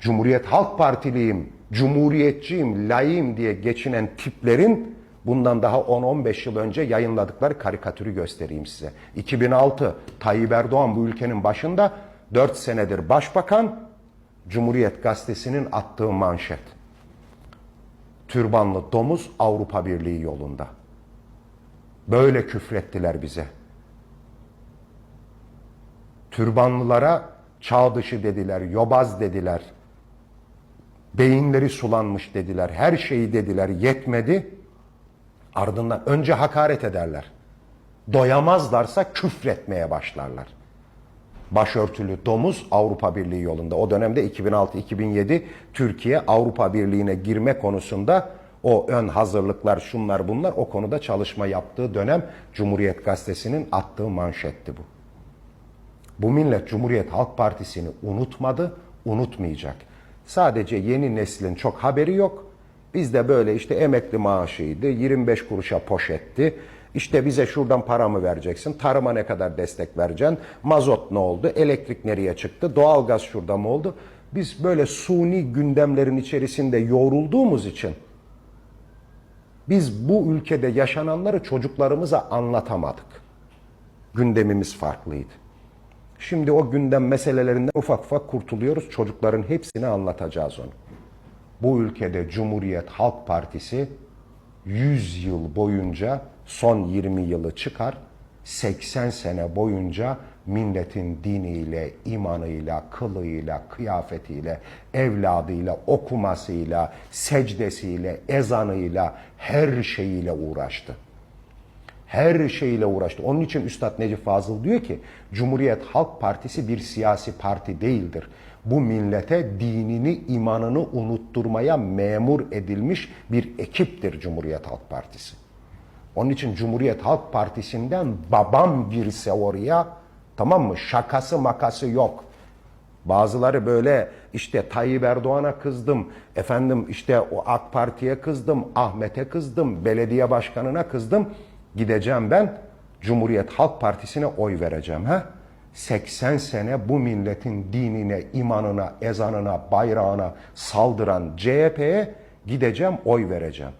Cumhuriyet Halk Partiliyim, Cumhuriyetçiyim, layığım diye geçinen tiplerin bundan daha 10-15 yıl önce yayınladıkları karikatürü göstereyim size. 2006 Tayyip Erdoğan bu ülkenin başında 4 senedir başbakan Cumhuriyet Gazetesi'nin attığı manşet. Türbanlı domuz Avrupa Birliği yolunda. Böyle küfrettiler bize. Türbanlılara çağ dışı dediler, yobaz dediler. Beyinleri sulanmış dediler, her şeyi dediler, yetmedi. Ardından önce hakaret ederler. Doyamazlarsa küfretmeye başlarlar. Başörtülü domuz Avrupa Birliği yolunda. O dönemde 2006-2007 Türkiye Avrupa Birliği'ne girme konusunda o ön hazırlıklar şunlar bunlar o konuda çalışma yaptığı dönem Cumhuriyet Gazetesi'nin attığı manşetti bu. Bu millet Cumhuriyet Halk Partisi'ni unutmadı, unutmayacak. Sadece yeni neslin çok haberi yok. Bizde böyle işte emekli maaşıydı, 25 kuruşa poşetti. İşte bize şuradan para mı vereceksin? Tarıma ne kadar destek vereceksin? Mazot ne oldu? Elektrik nereye çıktı? Doğalgaz şurada mı oldu? Biz böyle suni gündemlerin içerisinde yoğrulduğumuz için biz bu ülkede yaşananları çocuklarımıza anlatamadık. Gündemimiz farklıydı. Şimdi o gündem meselelerinden ufak ufak kurtuluyoruz. Çocukların hepsini anlatacağız onu. Bu ülkede Cumhuriyet Halk Partisi 100 yıl boyunca son 20 yılı çıkar 80 sene boyunca milletin diniyle, imanıyla, kılıyla, kıyafetiyle, evladıyla, okumasıyla, secdesiyle, ezanıyla, her şeyiyle uğraştı her şeyle uğraştı. Onun için Üstad Necip Fazıl diyor ki Cumhuriyet Halk Partisi bir siyasi parti değildir. Bu millete dinini, imanını unutturmaya memur edilmiş bir ekiptir Cumhuriyet Halk Partisi. Onun için Cumhuriyet Halk Partisi'nden babam girse oraya tamam mı şakası makası yok. Bazıları böyle işte Tayyip Erdoğan'a kızdım, efendim işte o AK Parti'ye kızdım, Ahmet'e kızdım, belediye başkanına kızdım. Gideceğim ben Cumhuriyet Halk Partisi'ne oy vereceğim. ha? 80 sene bu milletin dinine, imanına, ezanına, bayrağına saldıran CHP'ye gideceğim oy vereceğim.